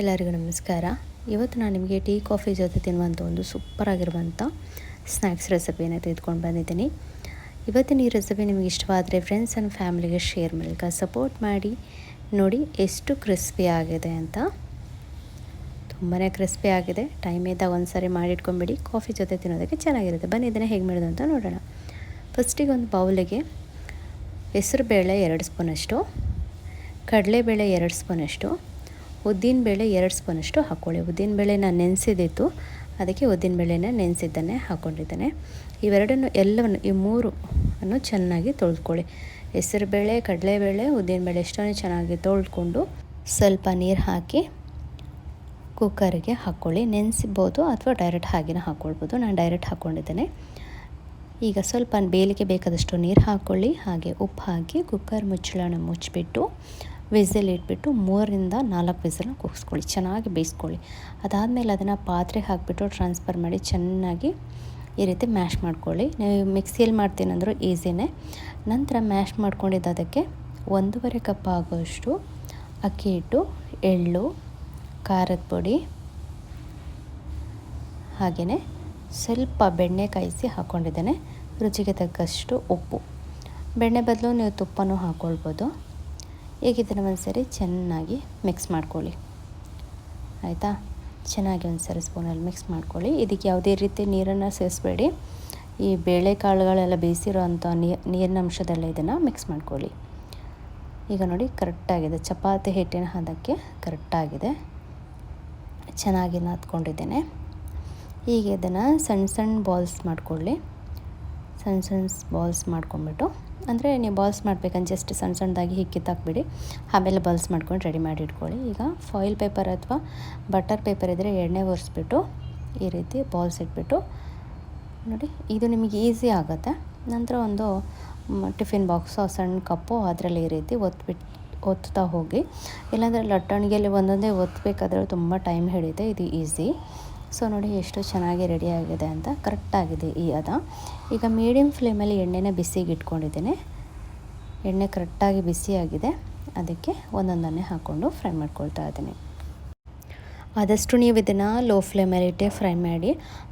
ಎಲ್ಲರಿಗೂ ನಮಸ್ಕಾರ. ಇವತ್ತು ನಾನು ನಿಮಗೆ ಟೀ, ಕಾಫಿ ಜೊತೆ ತಿನ್ನುವಂಥ ಒಂದು ಸೂಪರಾಗಿರುವಂಥ ಸ್ನ್ಯಾಕ್ಸ್ ರೆಸಿಪಿಯನ್ನು ತೆಗೆದುಕೊಂಡು ಬಂದಿದ್ದೀನಿ. ಇವತ್ತಿನ ಈ ರೆಸಿಪಿ ನಿಮಗೆ ಇಷ್ಟವಾದರೆ ಫ್ರೆಂಡ್ಸ್ ಆ್ಯಂಡ್ ಫ್ಯಾಮಿಲಿಗೆ ಶೇರ್ ಮೂಲಕ ಸಪೋರ್ಟ್ ಮಾಡಿ. ನೋಡಿ ಎಷ್ಟು ಕ್ರಿಸ್ಪಿ ಆಗಿದೆ ಅಂತ. ತುಂಬಾ ಕ್ರಿಸ್ಪಿ ಆಗಿದೆ. ಟೈಮ್ ಇದ್ದಾಗ ಒಂದು ಸಾರಿ ಮಾಡಿಟ್ಕೊಂಬಿಡಿ. ಕಾಫಿ ಜೊತೆ ತಿನ್ನೋದಕ್ಕೆ ಚೆನ್ನಾಗಿರುತ್ತೆ. ಬನ್ನಿ ಇದನ್ನು ಹೇಗೆ ಮಾಡೋದು ಅಂತ ನೋಡೋಣ. ಫಸ್ಟಿಗೆ ಒಂದು ಬೌಲಿಗೆ ಹೆಸರು ಬೇಳೆ ಎರಡು ಸ್ಪೂನಷ್ಟು, ಕಡಲೆಬೇಳೆ ಎರಡು ಸ್ಪೂನಷ್ಟು ಉದ್ದಿನಬೇಳೆ ಎರಡು ಸ್ಪೂನಷ್ಟು ಹಾಕ್ಕೊಳ್ಳಿ. ಉದ್ದಿನಬೇಳೆ ನಾನು ನೆನೆಸಿದಿತ್ತು. ಅದಕ್ಕೆ ಉದ್ದಿನಬೇಳೆನ ನೆನೆಸಿದ್ದನ್ನೇ ಹಾಕ್ಕೊಂಡಿದ್ದೇನೆ ಇವೆರಡನ್ನು ಎಲ್ಲವನ್ನು, ಈ ಮೂರು ಅನ್ನು ಚೆನ್ನಾಗಿ ತೊಳೆದುಕೊಳ್ಳಿ ಹೆಸರುಬೇಳೆ ಕಡಲೆಬೇಳೆ ಉದ್ದಿನಬೇಳೆ ಎಷ್ಟನ್ನು ಚೆನ್ನಾಗಿ ತೊಳ್ಕೊಂಡು ಸ್ವಲ್ಪ ನೀರು ಹಾಕಿ ಕುಕ್ಕರಿಗೆ ಹಾಕ್ಕೊಳ್ಳಿ. ನೆನೆಸಿಬೋದು ಅಥವಾ ಡೈರೆಕ್ಟ್ ಹಾಗೇನ ಹಾಕ್ಕೊಳ್ಬೋದು. ನಾನು ಡೈರೆಕ್ಟ್ ಹಾಕ್ಕೊಂಡಿದ್ದೇನೆ. ಈಗ ಸ್ವಲ್ಪ ಬೇಲಿಗೆ ಬೇಕಾದಷ್ಟು ನೀರು ಹಾಕ್ಕೊಳ್ಳಿ. ಹಾಗೆ ಉಪ್ಪು ಹಾಕಿ ಕುಕ್ಕರ್ ಮುಚ್ಚಳನ ಮುಚ್ಚಿಬಿಟ್ಟು ವಿಸಿಲ್ ಇಟ್ಬಿಟ್ಟು ಮೂರರಿಂದ ನಾಲ್ಕು ವಿಸಿಲ್ನ ಕೂಗಿಸ್ಕೊಳ್ಳಿ, ಚೆನ್ನಾಗಿ ಬೇಯಿಸ್ಕೊಳ್ಳಿ. ಅದಾದಮೇಲೆ ಅದನ್ನು ಪಾತ್ರೆ ಹಾಕಿಬಿಟ್ಟು ಟ್ರಾನ್ಸ್ಫರ್ ಮಾಡಿ ಚೆನ್ನಾಗಿ ಈ ರೀತಿ ಮ್ಯಾಶ್ ಮಾಡ್ಕೊಳ್ಳಿ. ನೀವು ಮಿಕ್ಸಿಯಲ್ಲಿ ಮಾಡ್ತೀನಂದ್ರೂ ಈಸಿನೇ ನಂತರ ಮ್ಯಾಶ್ ಮಾಡ್ಕೊಂಡಿದ್ದು ಅದಕ್ಕೆ ಒಂದೂವರೆ ಕಪ್ ಆಗೋಷ್ಟು ಅಕ್ಕಿ ಹಿಟ್ಟು, ಎಳ್ಳು, ಖಾರದ ಪುಡಿ ಹಾಗೆಯೇ ಸ್ವಲ್ಪ ಬೆಣ್ಣೆ ಕಾಯಿಸಿ ಹಾಕ್ಕೊಂಡಿದ್ದೇನೆ ರುಚಿಗೆ ತಕ್ಕಷ್ಟು ಉಪ್ಪು. ಬೆಣ್ಣೆ ಬದಲು ನೀವು ತುಪ್ಪನೂ ಹಾಕ್ಕೊಳ್ಬೋದು ಈಗ ಇದನ್ನು ಒಂದು ಸರಿ ಚೆನ್ನಾಗಿ ಮಿಕ್ಸ್ ಮಾಡ್ಕೊಳ್ಳಿ. ಆಯಿತಾ? ಚೆನ್ನಾಗಿ ಒಂದು ಸರಿ ಸ್ಪೂನಲ್ಲಿ ಮಿಕ್ಸ್ ಮಾಡ್ಕೊಳ್ಳಿ. ಇದಕ್ಕೆ ಯಾವುದೇ ರೀತಿ ನೀರನ್ನು ಸೇರಿಸ್ಬೇಡಿ. ಈ ಬೇಳೆಕಾಳುಗಳೆಲ್ಲ ಬೇಯಿಸಿರೋ ಅಂಥ ನೀರಿನ ಅಂಶದಲ್ಲೇ ಇದನ್ನು ಮಿಕ್ಸ್ ಮಾಡ್ಕೊಳ್ಳಿ. ಈಗ ನೋಡಿ, ಕರೆಕ್ಟಾಗಿದೆ. ಚಪಾತಿ ಹಿಟ್ಟಿನ ಹದಕ್ಕೆ ಕರೆಕ್ಟಾಗಿದೆ. ಚೆನ್ನಾಗಿ ನಾದ್ಕೊಂಡಿದ್ದೇನೆ. ಈಗ ಇದನ್ನು ಸಣ್ಣ ಸಣ್ಣ ಬಾಲ್ಸ್ ಮಾಡ್ಕೊಳ್ಳಿ. ಸಣ್ಣ ಸಣ್ಣ ಬಾಲ್ಸ್ ಮಾಡ್ಕೊಂಬಿಟ್ಟು ಅಂದರೆ ನೀವು ಬಾಲ್ಸ್ ಮಾಡ್ಬೇಕಂತ ಜಸ್ಟ್ ಸಣ್ಣ ಸಣ್ಣದಾಗಿ ಹಿಕ್ಕಿ ಕಿತ್ತಾಕ್ಬಿಡಿ ಆಮೇಲೆ ಬಾಲ್ಸ್ ಮಾಡ್ಕೊಂಡು ರೆಡಿ ಮಾಡಿ ಇಟ್ಕೊಳ್ಳಿ. ಈಗ ಫಾಯಿಲ್ ಪೇಪರ್ ಅಥವಾ ಬಟರ್ ಪೇಪರ್ ಇದ್ದರೆ ಎಣ್ಣೆ ಒರೆಸ್ಬಿಟ್ಟು ಈ ರೀತಿ ಬಾಲ್ಸ್ ಇಟ್ಬಿಟ್ಟು ನೋಡಿ, ಇದು ನಿಮಗೆ ಈಸಿ ಆಗುತ್ತೆ. ನಂತರ ಒಂದು ಟಿಫಿನ್ ಬಾಕ್ಸು ಸಣ್ಣ ಕಪ್ಪು ಅದರಲ್ಲಿ ಈ ರೀತಿ ಒತ್ಬಿಟ್ಟು ಒತ್ತಾ ಹೋಗಿ. ಇಲ್ಲಾಂದರೆ ಲಟ್ಟಣಿಗೆಯಲ್ಲಿ ಒಂದೊಂದೇ ಒತ್ತಬೇಕಾದ್ರೆ ತುಂಬ ಟೈಮ್ ಹಿಡಿಯುತ್ತೆ. ಇದು ಈಸಿ. ಸೊ ನೋಡಿ ಎಷ್ಟು ಚೆನ್ನಾಗಿ ರೆಡಿಯಾಗಿದೆ ಅಂತ ಕರೆಕ್ಟಾಗಿದೆ ಈ ಅದ. ಈಗ ಮೀಡಿಯಮ್ ಫ್ಲೇಮಲ್ಲಿ ಎಣ್ಣೆನ ಬಿಸಿಗೆ ಇಟ್ಕೊಂಡಿದ್ದೀನಿ. ಎಣ್ಣೆ ಕರೆಕ್ಟಾಗಿ ಬಿಸಿಯಾಗಿದೆ. ಅದಕ್ಕೆ ಒಂದೊಂದನ್ನೇ ಹಾಕ್ಕೊಂಡು ಫ್ರೈ ಮಾಡ್ಕೊಳ್ತಾ ಇದ್ದೀನಿ. ಆದಷ್ಟು ನೀವು ಇದನ್ನು ಲೋ ಫ್ಲೇಮಲ್ಲಿ ಇಟ್ಟೆ ಫ್ರೈ ಮಾಡಿ,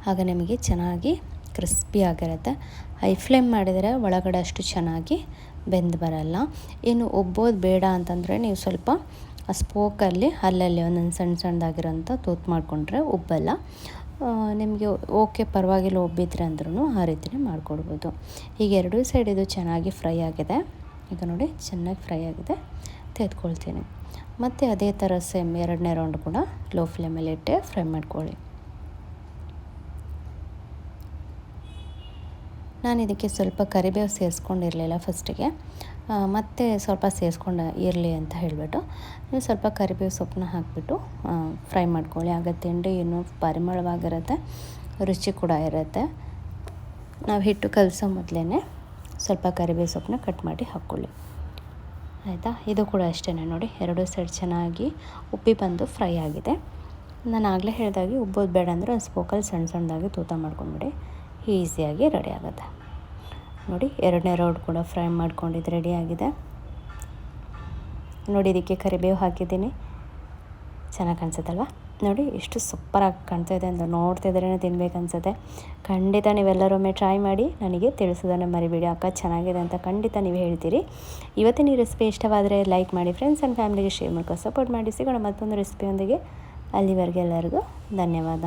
ಆಗ ನಿಮಗೆ ಚೆನ್ನಾಗಿ ಕ್ರಿಸ್ಪಿ ಆಗಿರುತ್ತೆ. ಹೈ ಫ್ಲೇಮ್ ಮಾಡಿದರೆ ಒಳಗಡೆ ಅಷ್ಟು ಚೆನ್ನಾಗಿ ಬೆಂದು ಬರಲ್ಲ. ಇನ್ನು ಒಬ್ಬೋದು ಬೇಡ ಅಂತಂದರೆ ನೀವು ಸ್ವಲ್ಪ ಆ ಸ್ಪೋಕಲ್ಲಿ ಅಲ್ಲಲ್ಲಿ ಒಂದೊಂದು ಸಣ್ಣ ಸಣ್ಣದಾಗಿರೋಂಥ ತೂತು ಮಾಡಿಕೊಂಡ್ರೆ ಉಬ್ಬಲ್ಲ. ನಿಮಗೆ ಓಕೆ ಪರವಾಗಿಲ್ಲ ಒಬ್ಬಿದ್ರೆ ಅಂದ್ರೂ ಆ ರೀತಿಯೇ ಮಾಡಿಕೊಡ್ಬೋದು. ಈಗ ಎರಡೂ ಸೈಡ್ ಇದು ಚೆನ್ನಾಗಿ ಫ್ರೈ ಆಗಿದೆ. ಈಗ ನೋಡಿ ಚೆನ್ನಾಗಿ ಫ್ರೈ ಆಗಿದೆ. ತೆಗೆದುಕೊಳ್ತೀನಿ. ಮತ್ತು ಅದೇ ಥರ ಸೇಮ್ ಎರಡನೇ ರೌಂಡ್ ಕೂಡ ಲೋ ಫ್ಲೇಮಲ್ಲಿ ಇಟ್ಟೆ ಫ್ರೈ ಮಾಡ್ಕೊಳ್ಳಿ. ನಾನು ಇದಕ್ಕೆ ಸ್ವಲ್ಪ ಕರಿಬೇವು ಸೇರಿಸ್ಕೊಂಡಿರಲಿಲ್ಲ ಫಸ್ಟಿಗೆ. ಮತ್ತೆ ಸ್ವಲ್ಪ ಸೇರಿಸ್ಕೊಂಡು ಇರಲಿ ಅಂತ ಹೇಳಿಬಿಟ್ಟು ನೀವು ಸ್ವಲ್ಪ ಕರಿಬೇವು ಸೊಪ್ಪನ್ನ ಹಾಕಿಬಿಟ್ಟು ಫ್ರೈ ಮಾಡ್ಕೊಳ್ಳಿ. ಆಗ ತಿಂಡಿ ಇನ್ನೂ ಪರಿಮಳವಾಗಿರುತ್ತೆ, ರುಚಿ ಕೂಡ ಇರುತ್ತೆ. ನಾವು ಹಿಟ್ಟು ಕಲಸೋ ಮೊದಲೇ ಸ್ವಲ್ಪ ಕರಿಬೇವು ಸೊಪ್ಪನ್ನ ಕಟ್ ಮಾಡಿ ಹಾಕ್ಕೊಳ್ಳಿ. ಆಯಿತಾ? ಇದು ಕೂಡ ಅಷ್ಟೇ ನೋಡಿ, ಎರಡೂ ಸೈಡ್ ಚೆನ್ನಾಗಿ ಉಪ್ಪಿ ಬಂದು ಫ್ರೈ ಆಗಿದೆ. ನಾನು ಆಗಲೇ ಹೇಳಿದಾಗೆ ಉಬ್ಬೋದು ಬೇಡ ಅಂದರೆ ಒಂದು ಸ್ಪೋಕಲ್ಲಿ ಸಣ್ಣ ಸಣ್ಣದಾಗಿ ತೂತ ಮಾಡ್ಕೊಂಬಿಡಿ. ಈಸಿಯಾಗಿ ರೆಡಿ ಆಗುತ್ತೆ. ನೋಡಿ, ಎರಡನೇ ರೌಂಡ್ ಕೂಡ ಫ್ರೈ ಮಾಡ್ಕೊಂಡಿದ್ದು ರೆಡಿಯಾಗಿದೆ ನೋಡಿ, ಇದಕ್ಕೆ ಕರಿಬೇವು ಹಾಕಿದ್ದೀನಿ. ಚೆನ್ನಾಗಿ ಕಾಣಿಸುತ್ತಲ್ವ? ನೋಡಿ, ಎಷ್ಟು ಸೂಪರಾಗಿ ಕಾಣ್ತಾ ಇದೆ ಅಂತ ನೋಡ್ತಿದ್ರೇ ತಿನ್ಬೇಕು ಅನ್ಸುತ್ತೆ ಖಂಡಿತ ನೀವೆಲ್ಲರೊಮ್ಮೆ ಟ್ರೈ ಮಾಡಿ ನನಗೆ ತಿಳಿಸೋದನ್ನು ಮರಿಬೇಡಿ. ಅಕ್ಕ ಚೆನ್ನಾಗಿದೆ ಅಂತ ಖಂಡಿತ ನೀವು ಹೇಳ್ತೀರಿ. ಇವತ್ತಿನ ಈ ರೆಸಿಪಿ ಇಷ್ಟವಾದರೆ ಲೈಕ್ ಮಾಡಿ ಫ್ರೆಂಡ್ಸ್ ಆ್ಯಂಡ್ ಫ್ಯಾಮಿಲಿಗೆ ಶೇರ್ ಮಾಡ್ಕೊ ಸಪೋರ್ಟ್ ಮಾಡಿ. ಸಿಗೋಣ ಮತ್ತೊಂದು ರೆಸಿಪಿಯೊಂದಿಗೆ ಅಲ್ಲಿವರೆಗೆ ಎಲ್ಲರಿಗೂ ಧನ್ಯವಾದ.